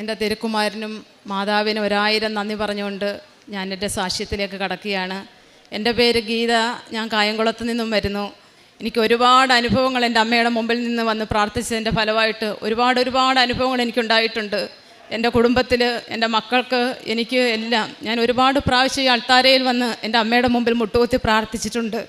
എന്റെ തിരുക്കുമാരനും മാതാവിനും ഒരായിരം നന്ദി പറഞ്ഞുകൊണ്ട് ഞാൻ എന്റെ സാക്ഷ്യത്തിലേക്ക് കടക്കുകയാണ്. എന്റെ പേര് ഗീത ഞാൻ കായംകുളത്ത് നിന്നും വരുന്നു. എനിക്ക് ഒരുപാട് അനുഭവങ്ങൾ എന്റെ അമ്മയുടെ മുമ്പിൽ നിന്ന് വന്ന് പ്രാർത്ഥിച്ചതിന്റെ ഫലമായിട്ട് ഒരുപാട് ഒരുപാട് അനുഭവങ്ങൾ എനിക്കുണ്ടായിട്ടുണ്ട്. എന്റെ കുടുംബത്തിൽ എന്റെ മക്കൾക്ക് എനിക്ക് എല്ലാം ഞാൻ ഒരുപാട് പ്രാവശ്യം ഈ അൾത്താരയിൽ വന്ന് എന്റെ അമ്മയുടെ മുമ്പിൽ മുട്ടുകുത്തി പ്രാർത്ഥിച്ചിട്ടുണ്ട്.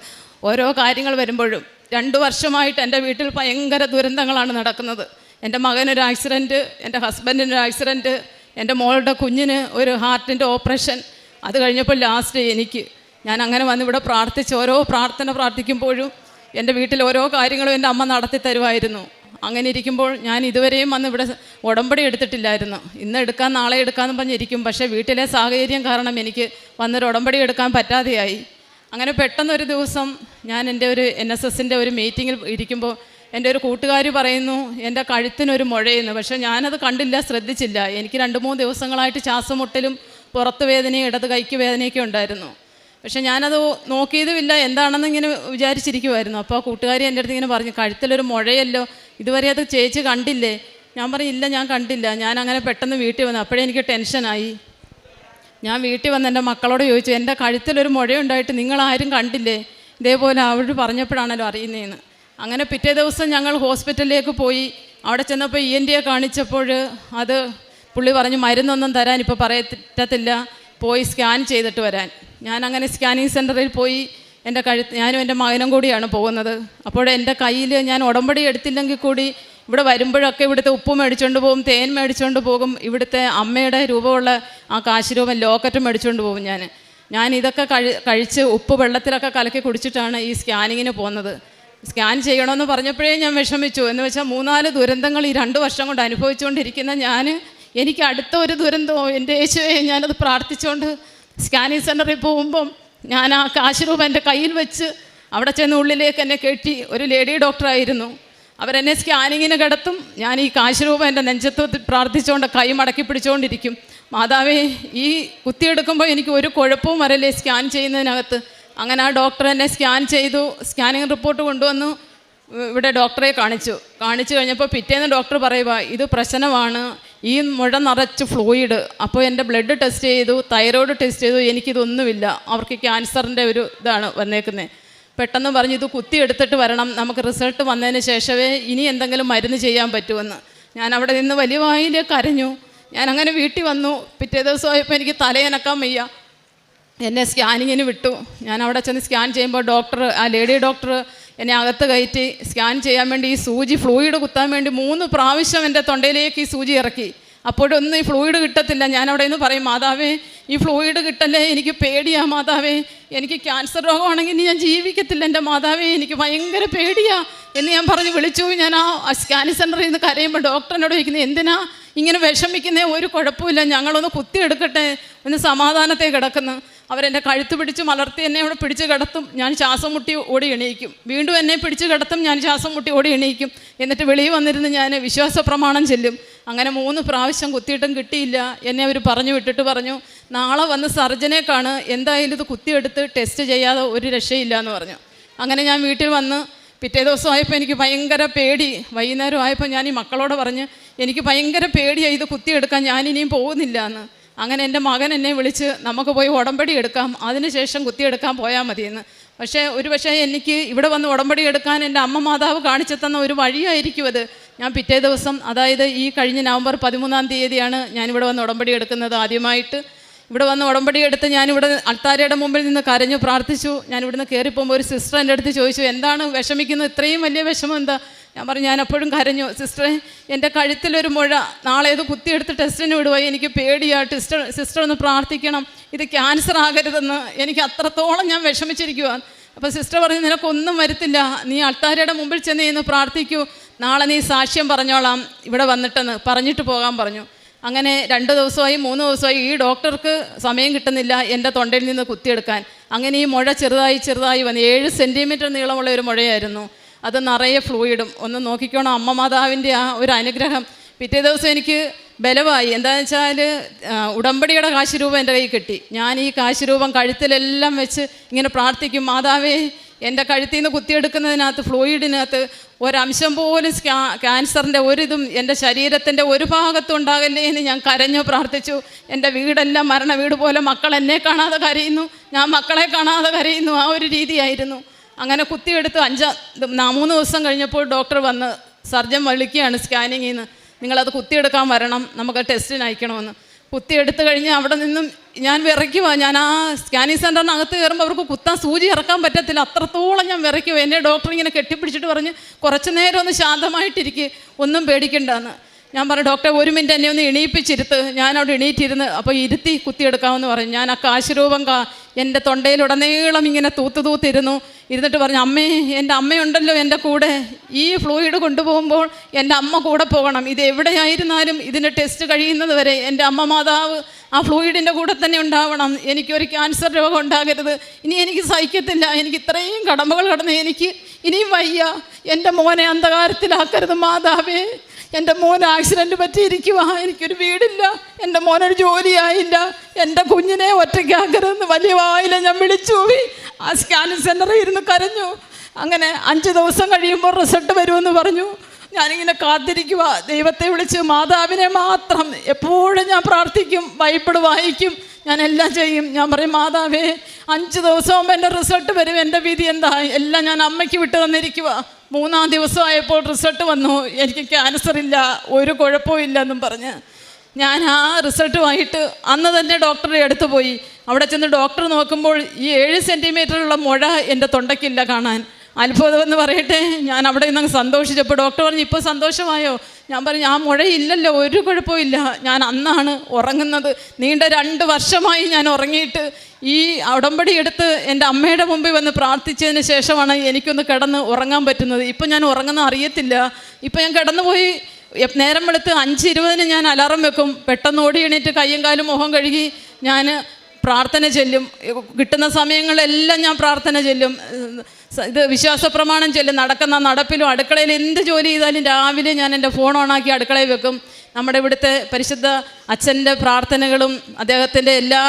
ഓരോ കാര്യങ്ങൾ വരുമ്പോഴും രണ്ട് വർഷമായിട്ട് എന്റെ വീട്ടിൽ ഭയങ്കര ദുരന്തങ്ങളാണ് നടക്കുന്നത്. എന്റെ മകനൊരു ആക്സിഡന്റ് എന്റെ ഹസ്ബൻഡിനൊരു ആക്സിഡന്റ് എന്റെ മോളുടെ കുഞ്ഞിന് ഒരു ഹാർട്ടിന്റെ ഓപ്പറേഷൻ അത് കഴിഞ്ഞപ്പോൾ ലാസ്റ്റ് എനിക്ക് ഞാൻ അങ്ങനെ വന്ന് ഇവിടെ പ്രാർത്ഥിച്ച് ഓരോ പ്രാർത്ഥന പ്രാർത്ഥിക്കുമ്പോഴും എന്റെ വീട്ടിൽ ഓരോ കാര്യങ്ങളും എന്റെ അമ്മ നടത്തി തരുമായിരുന്നു. അങ്ങനെ ഇരിക്കുമ്പോൾ ഞാൻ ഇതുവരെയും വന്ന് ഇവിടെ ഉടമ്പടി എടുത്തിട്ടില്ലായിരുന്നു. ഇന്ന് എടുക്കാൻ നാളെ എടുക്കാമെന്ന് പറഞ്ഞിരിക്കും പക്ഷേ വീട്ടിലെ സാഹചര്യം കാരണം എനിക്ക് വന്നൊരു ഉടമ്പടി എടുക്കാൻ പറ്റാതെയായി. അങ്ങനെ പെട്ടെന്നൊരു ദിവസം ഞാൻ എന്റെ ഒരു എൻ എസ് എസിന്റെ ഒരു മീറ്റിങ്ങിൽ ഇരിക്കുമ്പോൾ എന്റെ ഒരു കൂട്ടുകാർ പറയുന്നു എന്റെ കഴുത്തിനൊരു മുഴയെന്ന്. പക്ഷേ ഞാനത് കണ്ടില്ല ശ്രദ്ധിച്ചില്ല. എനിക്ക് രണ്ട് മൂന്ന് ദിവസങ്ങളായിട്ട് ശ്വാസമുട്ടലും പുറത്ത് വേദനയും ഇടത് കൈക്ക് വേദനയൊക്കെ ഉണ്ടായിരുന്നു. പക്ഷെ ഞാനത് നോക്കിയതുമില്ല എന്താണെന്ന് ഇങ്ങനെ വിചാരിച്ചിരിക്കുമായിരുന്നു അപ്പോൾ കൂട്ടുകാരി എന്റെ അടുത്ത് ഇങ്ങനെ പറഞ്ഞു കഴുത്തിലൊരു മുഴയല്ലോ ഇതുവരെ അത് ചേച്ചി കണ്ടില്ലേ? ഞാൻ പറഞ്ഞു ഇല്ല ഞാൻ കണ്ടില്ല. ഞാൻ അങ്ങനെ പെട്ടെന്ന് വീട്ടിൽ വന്നു. അപ്പോഴേ എനിക്ക് ടെൻഷനായി. ഞാൻ വീട്ടിൽ വന്ന് എന്റെ മക്കളോട് ചോദിച്ചു എന്റെ കഴുത്തിലൊരു മുഴയുണ്ടായിട്ട് നിങ്ങളാരും കണ്ടില്ലേ? ഇതേപോലെ അവർ പറഞ്ഞപ്പോഴാണല്ലോ അറിയുന്നതെന്ന് അങ്ങനെ പിറ്റേ ദിവസം ഞങ്ങൾ ഹോസ്പിറ്റലിലേക്ക് പോയി. അവിടെ ചെന്നപ്പോൾ ഇ എൻ ഡിയെ കാണിച്ചപ്പോൾ അത് പുള്ളി പറഞ്ഞു മരുന്നൊന്നും തരാൻ ഇപ്പോൾ പറയത്തില്ല പോയി സ്കാൻ ചെയ്തിട്ട് വരാൻ. ഞാൻ അങ്ങനെ സ്കാനിങ് സെന്ററിൽ പോയി എന്റെ കഴു ഞാനും എന്റെ മകനും കൂടിയാണ് പോകുന്നത്. അപ്പോൾ എന്റെ കയ്യിൽ ഞാൻ ഉടമ്പടി എടുത്തില്ലെങ്കിൽ കൂടി ഇവിടെ വരുമ്പോഴൊക്കെ ഇവിടുത്തെ ഉപ്പ് മേടിച്ചുകൊണ്ട് പോകും തേൻ മേടിച്ചുകൊണ്ട് പോകും ഇവിടുത്തെ അമ്മയുടെ രൂപമുള്ള ആ കാശ് രൂപം ലോക്കറ്റ് മേടിച്ചുകൊണ്ട് പോകും ഞാൻ. ഞാൻ ഇതൊക്കെ കഴി കഴിച്ച് ഉപ്പ് വെള്ളത്തിലൊക്കെ കലക്കി കുടിച്ചിട്ടാണ് ഈ സ്കാനിങ്ങിന് പോകുന്നത്. സ്കാൻ ചെയ്യണമെന്ന് പറഞ്ഞപ്പോഴേ ഞാൻ വിഷമിച്ചു. എന്ന് വെച്ചാൽ മൂന്നാൽ ദുരന്തങ്ങൾ ഈ രണ്ട് വർഷം കൊണ്ട് അനുഭവിച്ചുകൊണ്ടിരിക്കുന്ന ഞാൻ എനിക്ക് അടുത്ത ഒരു ദുരന്തമോ എന്റെ യേശുവെ ഞാനത് പ്രാർത്ഥിച്ചുകൊണ്ട് സ്കാനിങ് സെന്ററിൽ പോകുമ്പം ഞാൻ ആ കാശ് രൂപ എന്റെ കയ്യിൽ വെച്ച് അവിടെ ചെന്ന് ഉള്ളിലേക്ക് എന്നെ കെട്ടി ഒരു ലേഡി ഡോക്ടറായിരുന്നു അവരെന്നെ സ്കാനിങ്ങിന് കിടത്തും ഞാൻ ഈ കാശ് രൂപ എന്റെ നെഞ്ചത്ത് പ്രാർത്ഥിച്ചുകൊണ്ട് കൈ മടക്കി പിടിച്ചുകൊണ്ടിരിക്കും മാതാവേ ഈ കുത്തിയെടുക്കുമ്പോൾ എനിക്ക് ഒരു കുഴപ്പവും വരല്ലേ സ്കാൻ ചെയ്യുന്നതിനകത്ത്? അങ്ങനെ ആ ഡോക്ടർ എന്നെ സ്കാൻ ചെയ്തു. സ്കാനിങ് റിപ്പോർട്ട് കൊണ്ടുവന്നു. ഇവിടെ ഡോക്ടറെ കാണിച്ചു. കാണിച്ചു കഴിഞ്ഞപ്പോൾ പിറ്റേന്ന് ഡോക്ടർ പറയുക ഇത് പ്രശ്നമാണ്. ഈ മുഴ നിറച്ച് ഫ്ലൂയിഡ് അപ്പോൾ എന്റെ ബ്ലഡ് ടെസ്റ്റ് ചെയ്തു. തൈറോയ്ഡ് ടെസ്റ്റ് ചെയ്തു. എനിക്കിതൊന്നുമില്ല. അവർക്ക് ക്യാൻസറിന്റെ ഒരു ഇതാണ് വന്നേക്കുന്നത് പെട്ടെന്ന് പറഞ്ഞു ഇത് കുത്തി എടുത്തിട്ട് വരണം. നമുക്ക് റിസൾട്ട് വന്നതിന് ശേഷമേ ഇനി എന്തെങ്കിലും മരുന്ന് ചെയ്യാൻ പറ്റുമെന്ന്. ഞാൻ അവിടെ നിന്ന് വലിയ വായിലേക്ക് കരഞ്ഞു. ഞാൻ അങ്ങനെ വീട്ടിൽ വന്നു. പിറ്റേ ദിവസമായപ്പോൾ എനിക്ക് തലയനക്കാൻ വയ്യ. എന്നെ സ്കാനിങ്ങിന് വിട്ടു. ഞാൻ അവിടെ ചെന്ന് സ്കാൻ ചെയ്യുമ്പോൾ ഡോക്ടർ ആ ലേഡി ഡോക്ടർ എന്നെ അകത്ത് കയറ്റി സ്കാൻ ചെയ്യാൻ വേണ്ടി ഈ സൂചി ഫ്ലൂയിഡ് കുത്താൻ വേണ്ടി മൂന്ന് പ്രാവശ്യം എന്റെ തൊണ്ടയിലേക്ക് ഈ സൂചി ഇറക്കി. അപ്പോഴൊന്നും ഈ ഫ്ലൂയിഡ് കിട്ടത്തില്ല. ഞാൻ അവിടെ നിന്ന് പറയും മാതാവേ ഈ ഫ്ലൂയിഡ് കിട്ടല്ലേ? എനിക്ക് പേടിയാ മാതാവേ. എനിക്ക് ക്യാൻസർ രോഗമാണെങ്കിൽ ഇനി ഞാൻ ജീവിക്കത്തില്ല എന്റെ മാതാവേ. എനിക്ക് ഭയങ്കര പേടിയാ. എന്ന് ഞാൻ പറഞ്ഞ് വിളിച്ചു. ഞാൻ ആ സ്കാനിങ് സെന്ററിൽ നിന്ന് കരയുമ്പോൾ ഡോക്ടറിനോട് ചോദിക്കുന്നത് എന്തിനാ ഇങ്ങനെ വിഷമിക്കുന്നേ? ഒരു കുഴപ്പമില്ല. ഞങ്ങളൊന്ന് കുത്തിയെടുക്കട്ടെ. ഒന്ന് സമാധാനത്തെ കിടക്കുന്നു. അവരെന്റെ കഴുത്ത് പിടിച്ച് മലർത്തി എന്നെ അവിടെ പിടിച്ച് കിടത്തും. ഞാൻ ശ്വാസം മുട്ടി ഓടി എണീക്കും. വീണ്ടും എന്നെ പിടിച്ച് കിടത്തും ഞാൻ ശ്വാസം മുട്ടി ഓടി എണീക്കും. എന്നിട്ട് വെളിയിൽ വന്നിരുന്ന് ഞാൻ വിശ്വാസ പ്രമാണം ചെല്ലും. അങ്ങനെ മൂന്ന് പ്രാവശ്യം കുത്തിയിട്ടും കിട്ടിയില്ല. എന്നെ അവർ പറഞ്ഞു വിട്ടിട്ട് പറഞ്ഞു നാളെ വന്ന് സർജനെ കാണ്. എന്തായാലും ഇത് കുത്തിയെടുത്ത് ടെസ്റ്റ് ചെയ്യാതെ ഒരു രക്ഷയില്ല എന്ന് പറഞ്ഞു. അങ്ങനെ ഞാൻ വീട്ടിൽ വന്ന് പിറ്റേ ദിവസം ആയപ്പോൾ എനിക്ക് ഭയങ്കര പേടി. വൈകുന്നേരം ആയപ്പോൾ ഞാൻ ഈ മക്കളോട് പറഞ്ഞ് എനിക്ക് ഭയങ്കര പേടിയായി ഇത് കുത്തിയെടുക്കാൻ. ഞാനിനിയും പോകുന്നില്ല എന്ന് അങ്ങനെ എന്റെ മകൻ എന്നെ വിളിച്ച് നമുക്ക് പോയി ഉടമ്പടി എടുക്കാം അതിനുശേഷം കുത്തിയെടുക്കാൻ പോയാൽ മതിയെന്ന്. പക്ഷേ ഒരു പക്ഷേ എനിക്ക് ഇവിടെ വന്ന് ഉടമ്പടി എടുക്കാൻ എന്റെ അമ്മ മാതാവ് കാണിച്ചു തന്ന ഒരു വഴിയായിരിക്കും അത്. ഞാൻ പിറ്റേ ദിവസം അതായത് ഈ കഴിഞ്ഞ നവംബർ പതിമൂന്നാം തീയതിയാണ് ഞാനിവിടെ വന്ന് ഉടമ്പടി എടുക്കുന്നത് ആദ്യമായിട്ട്. ഇവിടെ വന്ന് ഉടമ്പടി എടുത്ത് ഞാനിവിടെ അൾത്താരയുടെ മുമ്പിൽ നിന്ന് കരഞ്ഞു പ്രാർത്ഥിച്ചു. ഞാൻ ഇവിടുന്ന് കയറിപ്പോകുമ്പോൾ ഒരു സിസ്റ്റർ എന്റെ അടുത്ത് ചോദിച്ചു എന്താണ് വിഷമിക്കുന്നത് ഇത്രയും വലിയ വിഷമം എന്താ? ഞാൻ പറഞ്ഞു ഞാൻ അപ്പോഴും കരഞ്ഞു സിസ്റ്ററെ എന്റെ കഴുത്തിലൊരു മുഴ നാളെ ഇത് കുത്തിയെടുത്ത് ടെസ്റ്റിന് വിടുവോ എനിക്ക് പേടിയാ ടെസ്റ്റർ സിസ്റ്റർ ഒന്ന് പ്രാർത്ഥിക്കണം ഇത് ക്യാൻസർ ആകരുതെന്ന് എനിക്ക് അത്രത്തോളം ഞാൻ വിഷമിച്ചിരിക്കുക അപ്പോൾ സിസ്റ്റർ പറഞ്ഞു നിനക്കൊന്നും വരുത്തില്ല നീ അൾത്താരയുടെ മുമ്പിൽ ചെന്ന് ഇന്ന് പ്രാർത്ഥിക്കൂ നാളെ നീ സാക്ഷ്യം പറഞ്ഞോളാം ഇവിടെ വന്നിട്ടെന്ന് പറഞ്ഞിട്ട് പോകാൻ പറഞ്ഞു. അങ്ങനെ രണ്ട് ദിവസമായി മൂന്ന് ദിവസമായി ഈ ഡോക്ടർക്ക് സമയം കിട്ടുന്നില്ല എന്റെ തൊണ്ടയിൽ നിന്ന് കുത്തിയെടുക്കാൻ. അങ്ങനെ ഈ മുഴ ചെറുതായി ചെറുതായി വന്ന് ഏഴ് സെന്റിമീറ്റർ നീളമുള്ള ഒരു മുഴയായിരുന്നു. അത് നിറയെ ഫ്ലൂയിഡും ഒന്ന് നോക്കിക്കോണം അമ്മ മാതാവിന്റെ ആ ഒരു അനുഗ്രഹം. പിറ്റേ ദിവസം എനിക്ക് ബലമായി എന്താണെന്ന് വെച്ചാൽ ഉടമ്പടിയുടെ കാശ് രൂപം എന്റെ കയ്യിൽ കിട്ടി. ഞാൻ ഈ കാശ് രൂപം കഴുത്തിലെല്ലാം വെച്ച് ഇങ്ങനെ പ്രാർത്ഥിക്കും. മാതാവേ എന്റെ കഴുത്തിൽ നിന്ന് കുത്തിയെടുക്കുന്നതിനകത്ത് ഫ്ലൂയിഡിനകത്ത് ഒരംശം പോലും സ്കാ ക്യാൻസറിന്റെ ഒരിതും എന്റെ ശരീരത്തിന്റെ ഒരു ഭാഗത്തും ഉണ്ടാകല്ലേ എന്ന് ഞാൻ കരഞ്ഞു പ്രാർത്ഥിച്ചു. എന്റെ വീടെല്ലാം മരണ വീട് പോലെ മക്കൾ എന്നെ കാണാതെ കരയുന്നു. ഞാൻ മക്കളെ കാണാതെ കരയുന്നു. ആ ഒരു രീതിയായിരുന്നു. അങ്ങനെ കുത്തിയെടുത്ത് അഞ്ചാ മൂന്ന് ദിവസം കഴിഞ്ഞപ്പോൾ ഡോക്ടർ വന്ന് സർജൻ വിളിക്കുകയാണ് സ്കാനിങ്ങിൽ നിന്ന് നിങ്ങളത് കുത്തിയെടുക്കാൻ വരണം. നമുക്ക് ടെസ്റ്റിന് അയക്കണമെന്ന്. കുത്തിയെടുത്ത് കഴിഞ്ഞ് അവിടെ നിന്നും ഞാൻ വിറയ്ക്കുവാ. ഞാൻ ആ സ്കാനിങ് സെന്ററിനകത്ത് കയറുമ്പോൾ അവർക്ക് കുത്താൻ സൂചി ഇറക്കാൻ പറ്റത്തില്ല. അത്രത്തോളം ഞാൻ വിറയ്ക്കുവാ. എന്നെ ഡോക്ടർ ഇങ്ങനെ കെട്ടിപ്പിടിച്ചിട്ട് പറഞ്ഞ് കുറച്ച് നേരം ഒന്ന് ശാന്തമായിട്ടിരിക്കുക ഒന്നും പേടിക്കണ്ടെന്ന്. ഞാൻ പറഞ്ഞു ഡോക്ടർ ഒരു മിനിറ്റ് എന്നെ ഒന്ന് എണീപ്പിച്ചിരുത്ത്. ഞാൻ അവിടെ എണീറ്റിരുന്ന് അപ്പോൾ ഇരുത്തി കുത്തിയെടുക്കാമെന്ന് പറഞ്ഞു. ഞാൻ ആ കാശുരൂപം കാ എന്റെ തൊണ്ടയിലുടനീളം ഇങ്ങനെ തൂത്ത് തൂത്തിരുന്നു. ഇരുന്നിട്ട് പറഞ്ഞു അമ്മേ എന്റെ അമ്മയുണ്ടല്ലോ എന്റെ കൂടെ. ഈ ഫ്ലൂയിഡ് കൊണ്ടുപോകുമ്പോൾ എന്റെ അമ്മ കൂടെ പോകണം. ഇത് എവിടെയായിരുന്നാലും ഇതിന്റെ ടെസ്റ്റ് കഴിയുന്നത് വരെ എന്റെ അമ്മ മാതാവ് ആ ഫ്ലൂയിഡിന്റെ കൂടെ തന്നെ ഉണ്ടാവണം. എനിക്കൊരു ക്യാൻസർ രോഗം ഉണ്ടാകരുത്. ഇനി എനിക്ക് സഹിക്കത്തില്ല. എനിക്ക് ഇത്രയും കടമ്പകൾ കടന്ന് എനിക്ക് ഇനിയും വയ്യ. എന്റെ മോനെ അന്ധകാരത്തിലാക്കരുത് മാതാവേ. എന്റെ മോൻ ആക്സിഡന്റ് പറ്റിയിരിക്കുക എനിക്കൊരു വീടില്ല. എന്റെ മോനൊരു ജോലിയായില്ല. എന്റെ കുഞ്ഞിനെ ഒറ്റയ്ക്കാക്കരുതെന്ന് വലിയ വായില ഞാൻ വിളിച്ചു. ആ സ്കാനിങ് സെന്ററിൽ ഇരുന്ന് കരഞ്ഞു. അങ്ങനെ അഞ്ച് ദിവസം കഴിയുമ്പോൾ റിസൾട്ട് വരുമെന്ന് പറഞ്ഞു. ഞാനിങ്ങനെ കാത്തിരിക്കുക ദൈവത്തെ വിളിച്ച് മാതാവിനെ മാത്രം എപ്പോഴും ഞാൻ പ്രാർത്ഥിക്കും ബൈബിൾ വായിക്കും. ഞാൻ എല്ലാം ചെയ്യും. ഞാൻ പറയും മാതാവേ അഞ്ച് ദിവസമാകുമ്പോൾ എന്റെ റിസൾട്ട് വരും. എന്റെ വിധി എന്താ? എല്ലാം ഞാൻ അമ്മയ്ക്ക് വിട്ടു തന്നിരിക്കുക മൂന്നാം ദിവസമായപ്പോൾ റിസൾട്ട് വന്നു. എനിക്ക് ക്യാൻസർ ഇല്ല ഒരു കുഴപ്പവും ഇല്ല എന്നും പറഞ്ഞ്. ഞാൻ ആ റിസൾട്ടുമായിട്ട് അന്ന് തന്നെ ഡോക്ടറെ അടുത്ത് പോയി. അവിടെ ചെന്ന് ഡോക്ടർ നോക്കുമ്പോൾ ഈ ഏഴ് സെന്റിമീറ്ററുള്ള മുഴ എന്റെ തൊണ്ടയ്ക്കില്ല കാണാൻ. അത്ഭുതം എന്ന് പറയട്ടെ ഞാൻ അവിടെ നിന്ന് സന്തോഷിച്ചപ്പോൾ ഡോക്ടർ പറഞ്ഞു ഇപ്പോൾ സന്തോഷമായോ? ഞാൻ പറഞ്ഞു ആ മുഴയില്ലല്ലോ ഒരു കുഴപ്പമില്ല ഞാൻ അന്നാണ് ഉറങ്ങുന്നത്. നീണ്ട രണ്ട് വർഷമായി ഞാൻ ഉറങ്ങിയിട്ട് ഈ ഉടമ്പടി എടുത്ത് എന്റെ അമ്മയുടെ മുമ്പിൽ വന്ന് പ്രാർത്ഥിച്ചതിന് ശേഷമാണ് എനിക്കൊന്ന് കിടന്ന് ഉറങ്ങാൻ പറ്റുന്നത്. ഇപ്പം ഞാൻ ഉറങ്ങുന്ന അറിയത്തില്ല. ഇപ്പം ഞാൻ കിടന്നുപോയി നേരം വെളുത്ത് അഞ്ച് ഇരുപതിന് ഞാൻ അലാറം വെക്കും. പെട്ടെന്ന് ഓടി എണീറ്റ് കയ്യും കാലും മുഖം കഴുകി ഞാൻ പ്രാർത്ഥന ചെല്ലും. കിട്ടുന്ന സമയങ്ങളെല്ലാം ഞാൻ പ്രാർത്ഥന ചെല്ലും. ഇത് വിശ്വാസ പ്രമാണം ചെല്ലും. നടക്കുന്ന നടപ്പിലും അടുക്കളയിൽ എന്ത് ജോലി ചെയ്താലും രാവിലെ ഞാൻ എന്റെ ഫോൺ ഓണാക്കി അടുക്കളയിൽ വെക്കും. നമ്മുടെ ഇവിടുത്തെ പരിശുദ്ധ അച്ഛന്റെ പ്രാർത്ഥനകളും അദ്ദേഹത്തിന്റെ എല്ലാ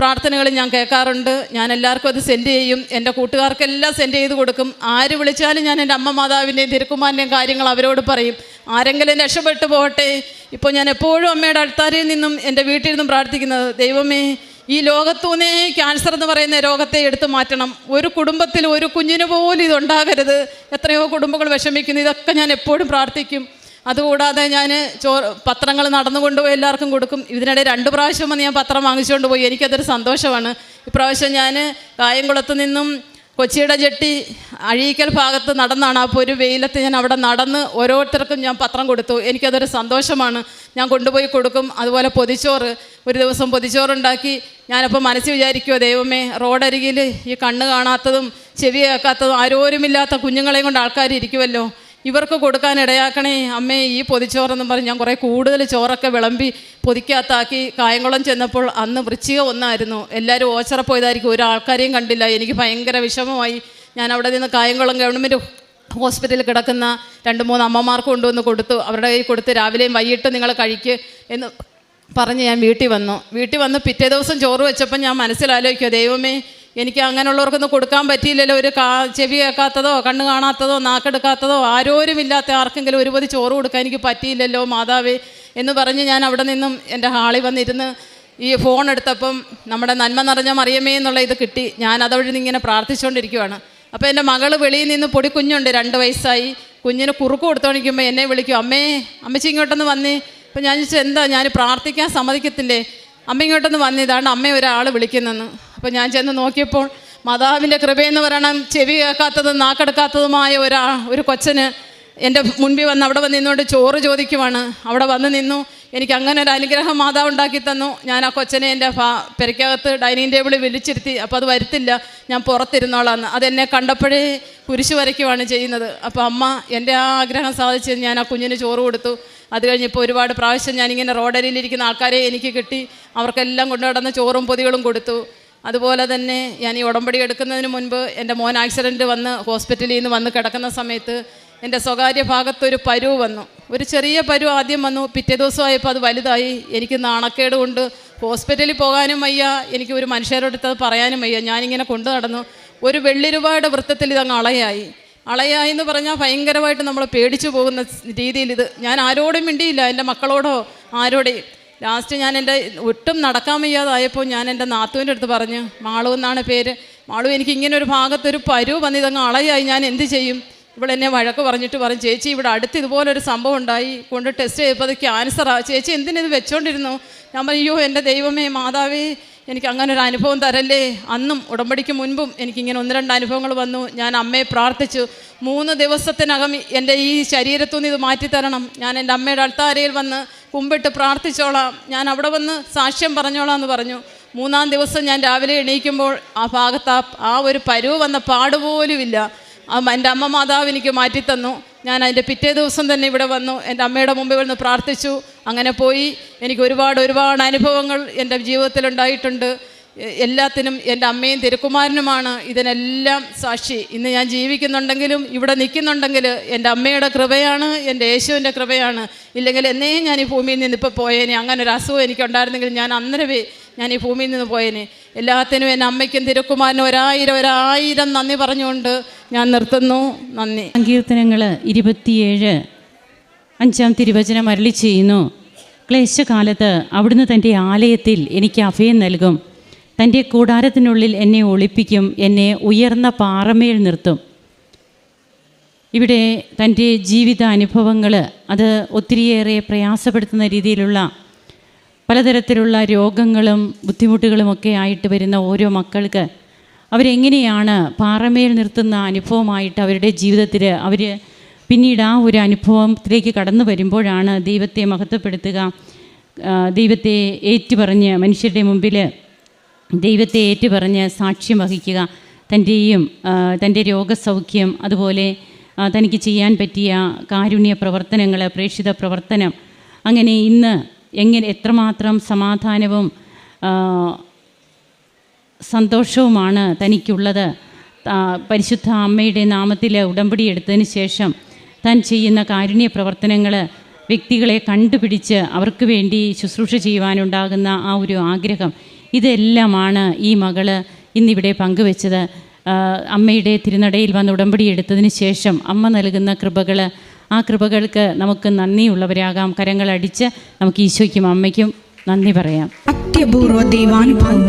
പ്രാർത്ഥനകളും ഞാൻ കേൾക്കാറുണ്ട്. ഞാൻ എല്ലാവർക്കും അത് സെൻഡ് ചെയ്യും. എന്റെ കൂട്ടുകാർക്കെല്ലാം സെൻഡ് ചെയ്ത് കൊടുക്കും. ആര് വിളിച്ചാലും ഞാൻ എന്റെ അമ്മ മാതാവിന്റെയും തിരുക്കുമാരന്റെയും കാര്യങ്ങൾ അവരോട് പറയും. ആരെങ്കിലും രക്ഷപ്പെട്ടു പോകട്ടെ. ഇപ്പോൾ ഞാൻ എപ്പോഴും അമ്മയുടെ അൾത്താരയിൽ നിന്നും എന്റെ വീട്ടിൽ നിന്നും പ്രാർത്ഥിക്കുന്നത് ദൈവമേ ഈ ലോകത്തൂന്നേ ക്യാൻസർ എന്ന് പറയുന്ന രോഗത്തെ എടുത്തു മാറ്റണം. ഒരു കുടുംബത്തിൽ ഒരു കുഞ്ഞിന് പോലും ഇതുണ്ടാകരുത്. എത്രയോ കുടുംബങ്ങൾ വിഷമിക്കുന്നു. ഇതൊക്കെ ഞാൻ എപ്പോഴും പ്രാർത്ഥിക്കും. അതുകൂടാതെ ഞാൻ ചോ പത്രങ്ങൾ നടന്നുകൊണ്ടുപോയി എല്ലാവർക്കും കൊടുക്കും. ഇതിനിടെ രണ്ട് പ്രാവശ്യം വന്ന് ഞാൻ പത്രം വാങ്ങിച്ചുകൊണ്ട് പോയി. എനിക്കതൊരു സന്തോഷമാണ്. ഇപ്രാവശ്യം ഞാൻ കായംകുളത്ത് നിന്നും കൊച്ചിയുടെ ജെട്ടി അഴീക്കൽ ഭാഗത്ത് നടന്നാണ്. അപ്പോൾ ഒരു വെയിലത്ത് ഞാൻ അവിടെ നടന്ന് ഓരോരുത്തർക്കും ഞാൻ പത്രം കൊടുത്തു. എനിക്കതൊരു സന്തോഷമാണ്. ഞാൻ കൊണ്ടുപോയി കൊടുക്കും. അതുപോലെ പൊതിച്ചോറ്. ഒരു ദിവസം പൊതിച്ചോറുണ്ടാക്കി. ഞാനപ്പോൾ മനസ്സിൽ വിചാരിക്കുമോ ദൈവമേ റോഡരികിൽ ഈ കണ്ണ് കാണാത്തതും ചെവി കേൾക്കാത്തതും ആരോരുമില്ലാത്ത കുഞ്ഞുങ്ങളെയും കൊണ്ട് ആൾക്കാർ ഇരിക്കുമല്ലോ ഇവർക്ക് കൊടുക്കാൻ ഇടയാക്കണേ. അമ്മേ ഈ പൊതിച്ചോറെന്നും പറഞ്ഞ് ഞാൻ കുറേ കൂടുതൽ ചോറൊക്കെ വിളമ്പി പൊതിക്കകത്താക്കി കായംകുളം ചെന്നപ്പോൾ അന്ന് വൃശ്ചിക ഒന്നായിരുന്നു. എല്ലാവരും ഓച്ചറ പോയതായിരിക്കും. ഒരാൾക്കാരെയും കണ്ടില്ല. എനിക്ക് ഭയങ്കര വിഷമമായി. ഞാൻ അവിടെ നിന്ന് കായംകുളം ഗവൺമെന്റ് ഹോസ്പിറ്റലിൽ കിടക്കുന്ന രണ്ട് മൂന്ന് അമ്മമാർക്ക് കൊണ്ടുവന്ന് കൊടുത്തു. അവരുടെ കയ്യിൽ കൊടുത്ത് രാവിലെയും വൈകിട്ടും നിങ്ങൾ കഴിക്ക് എന്ന് പറഞ്ഞ് ഞാൻ വീട്ടിൽ വന്നു. വീട്ടിൽ വന്ന് പിറ്റേ ദിവസം ചോറ് വെച്ചപ്പോൾ ഞാൻ മനസ്സിലാലോചിക്കുക ദൈവമേ എനിക്ക് അങ്ങനെയുള്ളവർക്കൊന്നും കൊടുക്കാൻ പറ്റിയില്ലല്ലോ. ഒരു കാ ചെവി കേൾക്കാത്തതോ കണ്ണ് കാണാത്തതോ നാക്കെടുക്കാത്തതോ ആരോരും ഇല്ലാത്ത ആർക്കെങ്കിലും ഒരു പൊതി ചോറ് കൊടുക്കാൻ എനിക്ക് പറ്റിയില്ലല്ലോ മാതാവേ എന്ന് പറഞ്ഞ് ഞാൻ അവിടെ നിന്നും എന്റെ ഹാളിൽ വന്നിരുന്ന് ഈ ഫോൺ എടുത്തപ്പം നമ്മുടെ നന്മ നിറഞ്ഞ മറിയമേ എന്നുള്ള ഇത് കിട്ടി. ഞാൻ അതവഴി ഇങ്ങനെ പ്രാർത്ഥിച്ചുകൊണ്ടിരിക്കുവാണ്. അപ്പോൾ എന്റെ മകൾ വെളിയിൽ നിന്ന് പൊടി കുഞ്ഞുണ്ട് രണ്ട് വയസ്സായി. കുഞ്ഞിന് കുറുക്ക് കൊടുത്തോണിക്കുമ്പോൾ എന്നെ വിളിക്കും അമ്മേ അമ്മച്ചി ഇങ്ങോട്ടൊന്ന് വന്നേ. അപ്പം ഞാൻ ചോദിച്ചു എന്താ? ഞാൻ പ്രാർത്ഥിക്കാൻ സമ്മതിക്കത്തില്ലേ? അമ്മ ഇങ്ങോട്ടൊന്ന് വന്നേ. ഇതാണ് അമ്മ ഒരാൾ വിളിക്കുന്നെന്ന്. അപ്പം ഞാൻ ചെന്ന് നോക്കിയപ്പോൾ മാതാവിന്റെ കൃപയെന്ന് പറയണം ചെവി കേൾക്കാത്തതും നാക്കെടുക്കാത്തതുമായ ഒരാ ഒരു കൊച്ചന് എന്റെ മുൻപിൽ വന്ന് അവിടെ വന്ന് നിന്നുകൊണ്ട് ചോറ് ചോദിക്കുവാണ്. അവിടെ വന്ന് നിന്നു. എനിക്ക് അങ്ങനെ ഒരു അനുഗ്രഹം മാതാവ് ഉണ്ടാക്കി തന്നു. ഞാൻ ആ കൊച്ചനെ എന്റെ ഫാ പെരയ്ക്കകത്ത് ഡൈനിങ് ടേബിളിൽ വിളിച്ചിരുത്തി. അപ്പോൾ അത് വരുത്തില്ല. ഞാൻ പുറത്തിരുന്നോളാന്ന്. അതെന്നെ കണ്ടപ്പോഴേ കുരിശ് വരയ്ക്കുവാണ് ചെയ്യുന്നത്. അപ്പോൾ അമ്മ എന്റെ ആ ആഗ്രഹം സാധിച്ച് ഞാൻ ആ കുഞ്ഞിന് ചോറ് കൊടുത്തു. അത് കഴിഞ്ഞപ്പോൾ ഒരുപാട് പ്രാവശ്യം ഞാനിങ്ങനെ റോഡരിയിലിരിക്കുന്ന ആൾക്കാരെ എനിക്ക് കിട്ടി. അവർക്കെല്ലാം കൊണ്ടുനടന്ന ചോറും പൊതികളും കൊടുത്തു. അതുപോലെ തന്നെ ഞാൻ ഈ ഉടമ്പടി എടുക്കുന്നതിന് മുൻപ് എന്റെ മോൻ ആക്സിഡന്റ് വന്ന് ഹോസ്പിറ്റലിൽ നിന്ന് വന്ന് കിടക്കുന്ന സമയത്ത് എന്റെ സ്വകാര്യ ഭാഗത്തൊരു പരു വന്നു. ഒരു ചെറിയ പരു ആദ്യം വന്നു. പിറ്റേ ദിവസമായപ്പോൾ അത് വലുതായി. എനിക്ക് നാണക്കേട് കൊണ്ട് ഹോസ്പിറ്റലിൽ പോകാനും വയ്യ. എനിക്ക് ഒരു മനുഷ്യരോടടുത്ത് അത് പറയാനും വയ്യ. ഞാനിങ്ങനെ കൊണ്ടു നടന്നു. ഒരു വെള്ളി രൂപയുടെ വൃത്തത്തിൽ ഇതങ്ങ് അളയായി. അളയായി എന്ന് പറഞ്ഞാൽ ഭയങ്കരമായിട്ട് നമ്മൾ പേടിച്ചു പോകുന്ന രീതിയിൽ ഇത്. ഞാൻ ആരോടും മിണ്ടിയില്ല. എന്റെ മക്കളോടോ ആരോടെയും. ലാസ്റ്റ് ഞാൻ എന്റെ ഒട്ടും നടക്കാൻ വയ്യാതായപ്പോൾ ഞാൻ എന്റെ നാത്തുവിന്റെ അടുത്ത് പറഞ്ഞു മാളു എന്നാണ് പേര്. മാളു എനിക്ക് ഇങ്ങനെ ഒരു ഭാഗത്തൊരു പരു വന്ന് ഇതങ്ങ് അളയായി. ഞാൻ എന്ത് ചെയ്യും? ഇവിടെ എന്നെ വഴക്ക് പറഞ്ഞിട്ട് പറഞ്ഞു ചേച്ചി ഇവിടെ അടുത്ത് ഇതുപോലൊരു സംഭവം ഉണ്ടായി. കൊണ്ട് ടെസ്റ്റ് ചെയ്തപ്പോൾ അത് ക്യാൻസറാ ചേച്ചി എന്തിനിത് വെച്ചോണ്ടിരുന്നു? ഞാൻ പറഞ്ഞു അയ്യോ എന്റെ ദൈവമേ മാതാവേ എനിക്ക് അങ്ങനെ ഒരു അനുഭവം തരല്ലേ? അന്നും ഉടമ്പടിക്ക് മുൻപും എനിക്കിങ്ങനെ ഒന്ന് രണ്ട് അനുഭവങ്ങൾ വന്നു. ഞാൻ അമ്മയെ പ്രാർത്ഥിച്ചു. മൂന്ന് ദിവസത്തിനകം എന്റെ ഈ ശരീരത്തുനിന്ന് ഇത് മാറ്റിത്തരണം. ഞാൻ എന്റെ അമ്മയുടെ അൾത്താരയിൽ വന്ന് കുമ്പിട്ട് പ്രാർത്ഥിച്ചോളാം. ഞാൻ അവിടെ വന്ന് സാക്ഷ്യം പറഞ്ഞോളാം എന്ന് പറഞ്ഞു. മൂന്നാം ദിവസം ഞാൻ രാവിലെ എണീക്കുമ്പോൾ ആ ഭാഗത്ത് ആ ഒരു പരുവ് വന്ന പാടുപോലുമില്ല. ആ എന്റെ അമ്മ മാതാവ് എനിക്ക് മാറ്റിത്തന്നു. ഞാൻ അതിന്റെ പിറ്റേ ദിവസം തന്നെ ഇവിടെ വന്നു. എന്റെ അമ്മയുടെ മുമ്പിൽ വന്ന് പ്രാർത്ഥിച്ചു. അങ്ങനെ പോയി. എനിക്ക് ഒരുപാട് ഒരുപാട് അനുഭവങ്ങൾ എന്റെ ജീവിതത്തിൽ ഉണ്ടായിട്ടുണ്ട്. എല്ലാത്തിനും എന്റെ അമ്മയും തിരുക്കുമാരനുമാണ് ഇതിനെല്ലാം സാക്ഷി. ഇന്ന് ഞാൻ ജീവിക്കുന്നുണ്ടെങ്കിലും ഇവിടെ നിൽക്കുന്നുണ്ടെങ്കിൽ എന്റെ അമ്മയുടെ കൃപയാണ് എന്റെ യേശുവിന്റെ കൃപയാണ്. ഇല്ലെങ്കിൽ എന്നെയും ഞാൻ ഈ ഭൂമിയിൽ നിന്ന് ഇപ്പോൾ പോയേനെ. അങ്ങനെ ഒരു അസുഖം എനിക്കുണ്ടായിരുന്നെങ്കിൽ ഞാൻ അന്നരവേ ഞാൻ ഈ ഭൂമിയിൽ നിന്ന് പോയേനെ. എല്ലാത്തിനും എന്റെ അമ്മയ്ക്കും തിരുക്കുമാരനും ഒരായിരം ഒരായിരം നന്ദി പറഞ്ഞുകൊണ്ട് ഞാൻ നിർത്തുന്നു. നന്ദി. സങ്കീർത്തനങ്ങൾ ഇരുപത്തിയേഴ് അഞ്ചാം തിരുവചനം അരളി ചെയ്യുന്നു. ക്ലേശകാലത്ത് അവിടുന്ന് തന്റെ ആലയത്തിൽ എനിക്ക് അഭയം നൽകും. തന്റെ കൂടാരത്തിനുള്ളിൽ എന്നെ ഒളിപ്പിക്കും എന്നെ ഉയർന്ന പാറമേൽ നിർത്തും. ഇവിടെ തന്റെ ജീവിത അനുഭവങ്ങൾ അത് ഒത്തിരിയേറെ പ്രയാസപ്പെടുത്തുന്ന രീതിയിലുള്ള പലതരത്തിലുള്ള രോഗങ്ങളും ബുദ്ധിമുട്ടുകളുമൊക്കെ ആയിട്ട് വരുന്ന ഓരോ മക്കൾക്ക് അവരെങ്ങനെയാണ് പാറമേൽ നിർത്തുന്ന അനുഭവമായിട്ട് അവരുടെ ജീവിതത്തിൽ അവർ പിന്നീട് ആ ഒരു അനുഭവത്തിലേക്ക് കടന്നു വരുമ്പോഴാണ് ദൈവത്തെ മഹത്വപ്പെടുത്തുക ദൈവത്തെ ഏറ്റുപറഞ്ഞ് മനുഷ്യരുടെ മുമ്പിൽ ദൈവത്തെ ഏറ്റുപറഞ്ഞ് സാക്ഷ്യം വഹിക്കുക തന്റെയും തന്റെ രോഗസൗഖ്യം അതുപോലെ തനിക്ക് ചെയ്യാൻ പറ്റിയ കാരുണ്യ പ്രവർത്തനങ്ങൾ പ്രേക്ഷിത പ്രവർത്തനം അങ്ങനെ ഇന്ന് എങ്ങനെ എത്രമാത്രം സമാധാനവും സന്തോഷവുമാണ് തനിക്കുള്ളത്. പരിശുദ്ധ അമ്മയുടെ നാമത്തിൽ ഉടമ്പടി എടുത്തതിന് ശേഷം താൻ ചെയ്യുന്ന കാരുണ്യ പ്രവർത്തനങ്ങൾ വ്യക്തികളെ കണ്ടുപിടിച്ച് അവർക്ക് വേണ്ടി ശുശ്രൂഷ ചെയ്യുവാനുണ്ടാകുന്ന ആ ഒരു ആഗ്രഹം ഇതെല്ലാമാണ് ഈ മകൾ ഇന്നിവിടെ പങ്കുവെച്ചത്. അമ്മയുടെ തിരുനടയിൽ വന്ന് ഉടമ്പടി എടുത്തതിന് ശേഷം അമ്മ നൽകുന്ന കൃപകൾ ആ കൃപകൾക്ക് നമുക്ക് നന്ദിയുള്ളവരാകാം. കരങ്ങളടിച്ച് നമുക്ക് ഈശോയ്ക്കും അമ്മയ്ക്കും നന്ദി പറയാം. അത്യപൂർവ ദൈവാനുഭവം.